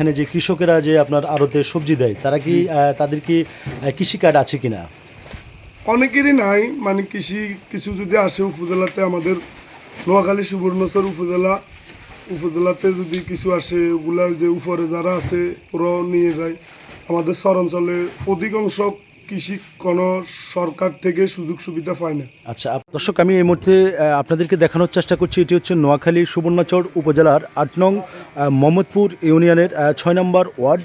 এখানে যে কৃষকেরা যে আপনার আড়তে সবজি দেয় তারা কি তাদের কি কৃষি কার্ড আছে কিনা? অনেকেরই নাই মানে কৃষি কিছু যদি আসে উপজেলাতে আমাদের নোয়াখালী সুবর্ণচর উপজেলা উপজেলাতে যদি কিছু আসে ওগুলা যে উপরে যারা আছে ওরাও নিয়ে যায়। আমাদের শহরাঞ্চলে অধিকাংশ কৃষি কোনো সরকার থেকে সুযোগ সুবিধা পায় না। আচ্ছা দর্শক আমি এই মুহূর্তে আপনাদেরকে দেখানোর চেষ্টা করছি এটি হচ্ছে নোয়াখালী সুবর্ণচর উপজেলার আট নং মোহাম্মদপুর ইউনিয়নের ছয় নম্বর ওয়ার্ড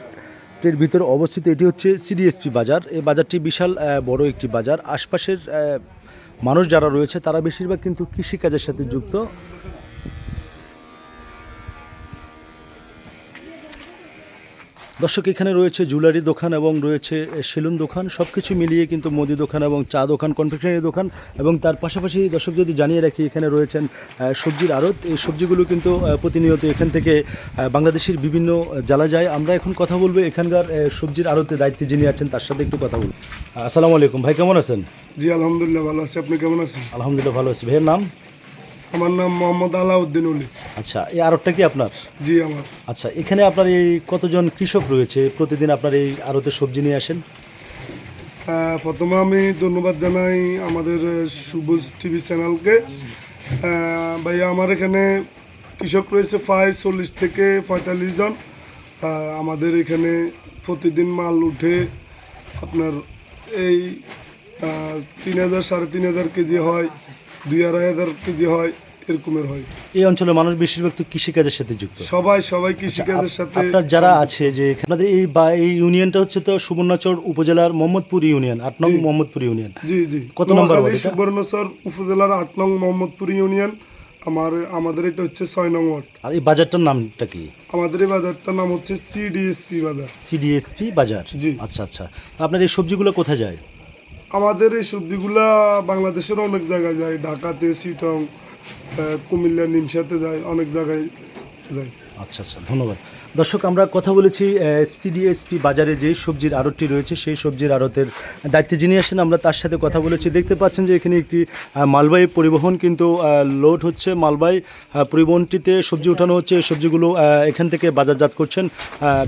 এর ভিতরে অবস্থিত এটি হচ্ছে সিডিএসপি বাজার। এই বাজারটি বিশাল বড় একটি বাজার। আশপাশের মানুষ যারা রয়েছে তারা বেশিরভাগ কিন্তু কৃষিকাজের সাথে যুক্ত। দর্শক এখানে রয়েছে জুয়েলারি দোকান এবং রয়েছে সেলুন দোকান সব কিছু মিলিয়ে কিন্তু মুদি দোকান এবং চা দোকান কনফেকশনারি দোকান এবং তার পাশাপাশি দর্শক যদি জানিয়ে রাখি এখানে রয়েছেন সবজির আড়ত। এই সবজিগুলো কিন্তু প্রতিনিয়ত এখান থেকে বাংলাদেশের বিভিন্ন জ্বালা যায়। আমরা এখন কথা বলব এখানকার সবজির আড়তের দায়িত্বে যিনি আছেন তার সাথে একটু কথা বলব। আসসালামু আলাইকুম। ভাই কেমন আছেন? জি আলহামদুলিল্লাহ ভালো আছি। আপনি কেমন আছেন? আলহামদুলিল্লাহ ভালো আছি। ভাইয়ের নাম? আমার নাম মোহাম্মদ আলাউদ্দিন উলি। আচ্ছা এই আড়তটা কি আপনার? জি আমার। আচ্ছা এখানে আপনার এই কতজন কৃষক রয়েছে? প্রতিদিন আপনার এই আড়তে সবজি নিয়ে আসেন? প্রথমে আমি ধন্যবাদ জানাই আমাদের সবুজ টিভি চ্যানেলকে। ভাই আমার এখানে কৃষক রয়েছে প্রায় চল্লিশ থেকে পঁয়তাল্লিশ জন। আমাদের এখানে প্রতিদিন মাল উঠে আপনার এই তিন হাজার সাড়ে তিন হাজার কেজি হয় দুই আড়াই হাজার কেজি হয় এরকমের হয়। এই অঞ্চলের মানুষ বেশিরভাগ তো কৃষিকাজের সাথে যুক্ত। সবাই সবাই কৃষিকাজের সাথে আপনার যারা আছে যে আপনাদের এই বা এই ইউনিয়নটা হচ্ছে তো সুবর্ণচর উপজেলার মোহাম্মদপুর ইউনিয়ন আট নং মোহাম্মদপুর ইউনিয়ন। জি জি। কত নম্বর সুবর্ণচর উপজেলার আট নং মোহাম্মদপুর ইউনিয়ন। আমার আমাদের এটা হচ্ছে ছয় নং ওয়ার্ড। আর এই বাজারটার নামটা কি? আমাদের এই বাজারটার নাম হচ্ছে সিডিএসপি বাজার। সিডিএসপি বাজার? জি। আচ্ছা আচ্ছা। আপনার এই সবজিগুলো কোথায় যায়? আমাদের এই সবজিগুলা বাংলাদেশের অনেক জায়গায় যায়। ঢাকাতে সিটং কুমিল্লা, নিমসাতে যায়, অনেক জায়গায় যায়। আচ্ছা আচ্ছা ধন্যবাদ। দর্শক, আমরা কথা বলেছি সিডিএসপি বাজারে যে সবজির আড়তটি রয়েছে, সেই সবজির আড়তের দায়িত্বে যিনি আসেন, আমরা তার সাথে কথা বলেছি। দেখতে পাচ্ছেন যে এখানে একটি মালবাহী পরিবহন কিন্তু লোড হচ্ছে। মালবাহী পরিবহনটিতে সবজি উঠানো হচ্ছে। সবজিগুলো এখান থেকে বাজারজাত করছেন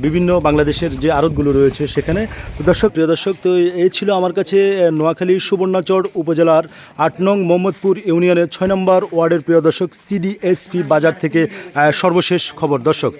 বিভিন্ন বাংলাদেশের যে আড়তগুলো রয়েছে সেখানে। দর্শক, প্রিয় দর্শক, তো এই ছিল আমার কাছে নোয়াখালী সুবর্ণাচর উপজেলার আট নং মোহাম্মদপুর ইউনিয়নের ছয় নম্বর ওয়ার্ডের প্রিয় দর্শক সিডিএসপি বাজার থেকে সর্বশেষ খবর। দর্শক